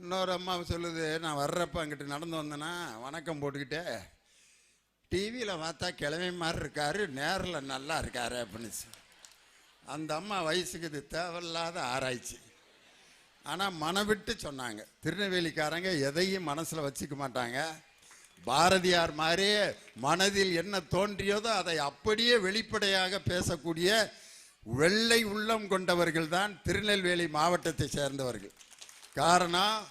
இன்னொரு அம்மா சொல்லுது நான் வர்றப்ப அங்கிட்டு நடந்து வந்தேன்னா வணக்கம் போட்டுக்கிட்டே டிவியில் பார்த்தா கிழமை மாதிரி இருக்காரு நேரில் நல்லா இருக்காரு அப்படின்னு அந்த அம்மா வயசுக்கு இது தேவையில்லாத ஆராய்ச்சி. ஆனால் மனவிட்டு சொன்னாங்க. திருநெல்வேலிக்காரங்க எதையும் மனசில் வச்சுக்க மாட்டாங்க. பாரதியார் மாதிரியே மனதில் என்ன தோன்றியதோ அதை அப்படியே வெளிப்படையாக பேசக்கூடிய வெள்ளை உள்ளம் கொண்டவர்கள் தான் திருநெல்வேலி மாவட்டத்தை சேர்ந்தவர்கள். காரணம்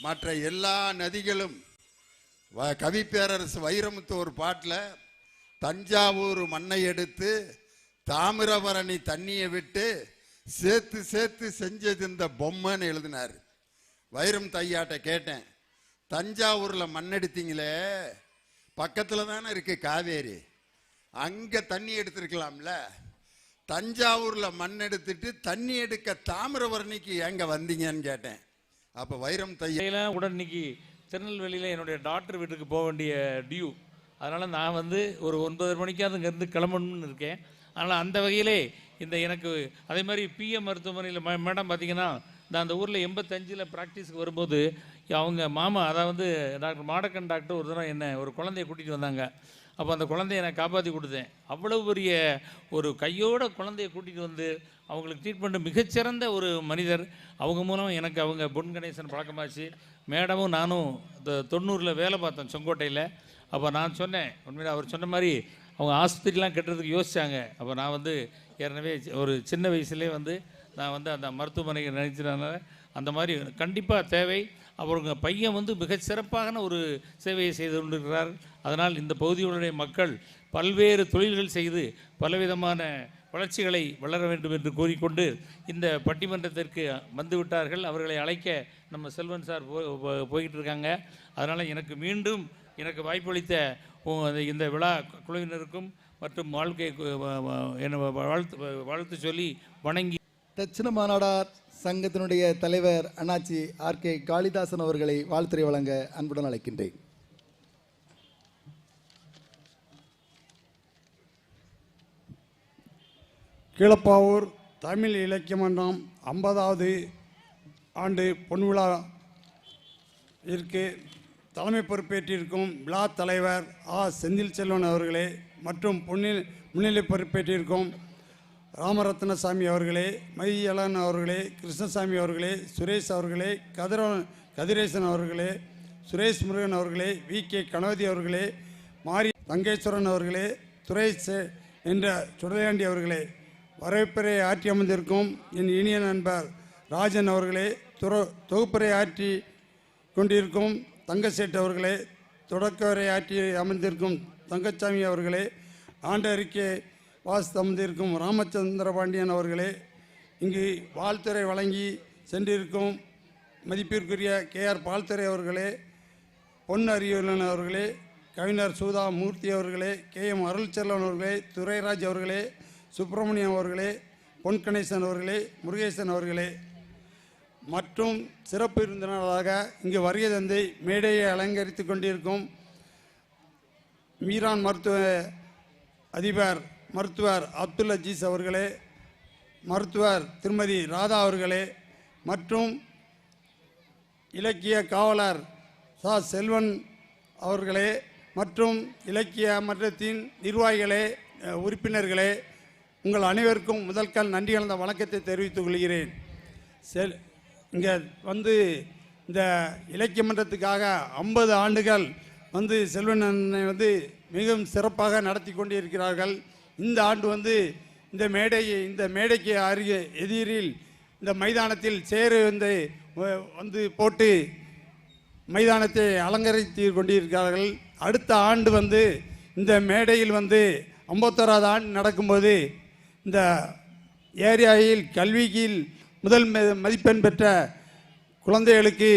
மற்ற எல்லா நதிகளும் வ- கவிப்பேரரசு வைரமுத்து ஒரு பாட்டில் தஞ்சாவூர் மண்ணை எடுத்து தாமிரபரணி தண்ணியை விட்டு சேர்த்து சேர்த்து செஞ்சது இந்த பொம்மைன்னு எழுதினார். வைரம் தையாட்ட கேட்டேன். தஞ்சாவூரில் மண்ணெடுத்தீங்களே பக்கத்தில் தானே இருக்குது காவேரி. அங்கே தண்ணி எடுத்திருக்கலாம்ல. தஞ்சாவூரில் மண் எடுத்துட்டு தண்ணி எடுக்க தாமிரபரணிக்கு எங்கே வந்தீங்கன்னு கேட்டேன். அப்போ வைரம் தையில இடையில உடன் இன்னைக்கு திருநெல்வேலியில் என்னுடைய டாக்டர் வீட்டுக்கு போக வேண்டிய டியூ அதனால் நான் வந்து ஒரு ஒன்பது மணிக்காவது இங்கேருந்து கிளம்பணும்னு இருக்கேன். அதனால் அந்த வகையிலே இந்த எனக்கு அதே மாதிரி பிஎம் மருத்துவமனையில் மே மேடம் பார்த்தீங்கன்னா நான் அந்த ஊரில் எண்பத்தஞ்சில் ப்ராக்டிஸ்க்கு வரும்போது அவங்க மாமா அதாவது டாக்டர் மாடக்கன் டாக்டர் ஒரு தடவை என்ன ஒரு குழந்தைய கூட்டிகிட்டு வந்தாங்க. அப்போ அந்த குழந்தைய நான் காப்பாற்றி கொடுத்தேன். அவ்வளோ பெரிய ஒரு கையோட குழந்தைய கூட்டிகிட்டு வந்து அவங்களுக்கு ட்ரீட்மெண்ட் மிகச்சிறந்த ஒரு மனிதர். அவங்க மூலம் எனக்கு அவங்க பொன் கணேசன் பழக்கமாச்சு. மேடமும் நானும் இந்த தொண்ணூறில் வேலை பார்த்தோம் செங்கோட்டையில். அப்போ நான் சொன்னேன் உண்மையில அவர் சொன்ன மாதிரி அவங்க ஆஸ்பத்திரிலாம் கட்டுறதுக்கு யோசித்தாங்க அப்போ நான் வந்து ஏற்கனவே ஒரு சின்ன வயசுலேயே வந்து நான் வந்து அந்த மருத்துவமனைக்கு நினைச்சதுனால அந்த மாதிரி கண்டிப்பாக தேவை. அவருங்க பையன் வந்து மிகச் சிறப்பான ஒரு சேவையை செய்து கொண்டிருக்கிறார். அதனால் இந்த பகுதியுடைய மக்கள் பல்வேறு தொழில்கள் செய்து பலவிதமான வளர்ச்சிகளை வளர வேண்டும் என்று கூறிக்கொண்டு இந்த பட்டிமன்றத்திற்கு வந்துவிட்டார்கள். அவர்களை அழைக்க நம்ம செல்வன் சார் போ போய்கிட்டு இருக்காங்க அதனால் எனக்கு மீண்டும் எனக்கு வாய்ப்பளித்த இந்த விழா குழுவினருக்கும் மற்றும் வாழ்க்கை என்னை வ- வாழ்த்து வாழ்த்து சொல்லி வணங்கி தட்சிண மாநாடார் சங்கத்தினுடைய தலைவர் அண்ணாச்சி ஆர் கே காளிதாசன் அவர்களை வாழ்த்துரை வழங்க அன்புடன் அழைக்கின்றேன். கீழப்பாவூர் தமிழ் இலக்கிய மன்றம் ஐம்பதாவது ஆண்டு பொன்விழா இருக்கு. தலைமை பொறுப்பேற்றிருக்கும் விழா தலைவர் ஆ செந்தில் செல்வன் அவர்களே மற்றும் பொன்னில் முன்னிலை பொறுப்பேற்றிருக்கும் ராமரத்னசாமி அவர்களே மையலன் அவர்களே கிருஷ்ணசாமி அவர்களே சுரேஷ் அவர்களே கதிர கதிரேசன் அவர்களே சுரேஷ் முருகன் அவர்களே வி. கே. கணவதி அவர்களே மாரி தங்கேஸ்வரன் அவர்களே துரேஷ் என்ற சுடலையாண்டி அவர்களே வரவேற்புரை ஆற்றி அமர்ந்திருக்கும் என் இனிய நண்பர் ராஜன் அவர்களே துற தொகுப்புரை ஆற்றி கொண்டிருக்கும் தங்கசேட் அவர்களே தொடக்கவரை ஆற்றி அமர்ந்திருக்கும் தங்கச்சாமி அவர்களே ஆண்டு அறிக்கை வாசித்து ராமச்சந்திர பாண்டியன் அவர்களே இங்கு வாழ்த்துறை வழங்கி சென்றிருக்கும் மதிப்பிற்குரிய கே ஆர் பால்துறை அவர்களே பொன் அறிவியலன் அவர்களே கவிஞர் சுதா மூர்த்தி அவர்களே கே எம் அருள்செல்வன் அவர்களே துரைராஜ் அவர்களே சுப்பிரமணியம் அவர்களே பொன் கணேசன் அவர்களே முருகேசன் அவர்களே. மற்றும் சிறப்பு விருந்தினராக இங்கு வருகை தந்தை மேடையை அலங்கரித்து கொண்டிருக்கும் மீரான் மருத்துவ அதிபர் மருத்துவர் அப்துல் அஜீஸ் அவர்களே மருத்துவர் திருமதி ராதா அவர்களே மற்றும் இலக்கிய காவலர் சா. செல்வன் அவர்களே மற்றும் இலக்கிய மன்றத்தின் நிர்வாகிகளே உறுப்பினர்களே உங்கள் அனைவருக்கும் முதல்கால் நன்றி கலந்த வணக்கத்தை தெரிவித்துக் கொள்கிறேன். செல் இங்கே வந்து இந்த இலக்கிய மன்றத்துக்காக ஐம்பது ஆண்டுகள் வந்து செல்வன் அண்ணனை வந்து மிகவும் சிறப்பாக நடத்தி கொண்டிருக்கிறார்கள். இந்த ஆண்டு வந்து இந்த மேடையை இந்த மேடைக்கு அருகே எதிரில் இந்த மைதானத்தில் சேரு வந்து வந்து போட்டு மைதானத்தை அலங்கரித்து கொண்டிருக்கிறார்கள். அடுத்த ஆண்டு வந்து இந்த மேடையில் வந்து ஐம்பத்தோராது ஆண்டு நடக்கும்போது இந்த ஏரியாவில் கல்வியில் முதல் மதிப்பெண் பெற்ற குழந்தைகளுக்கு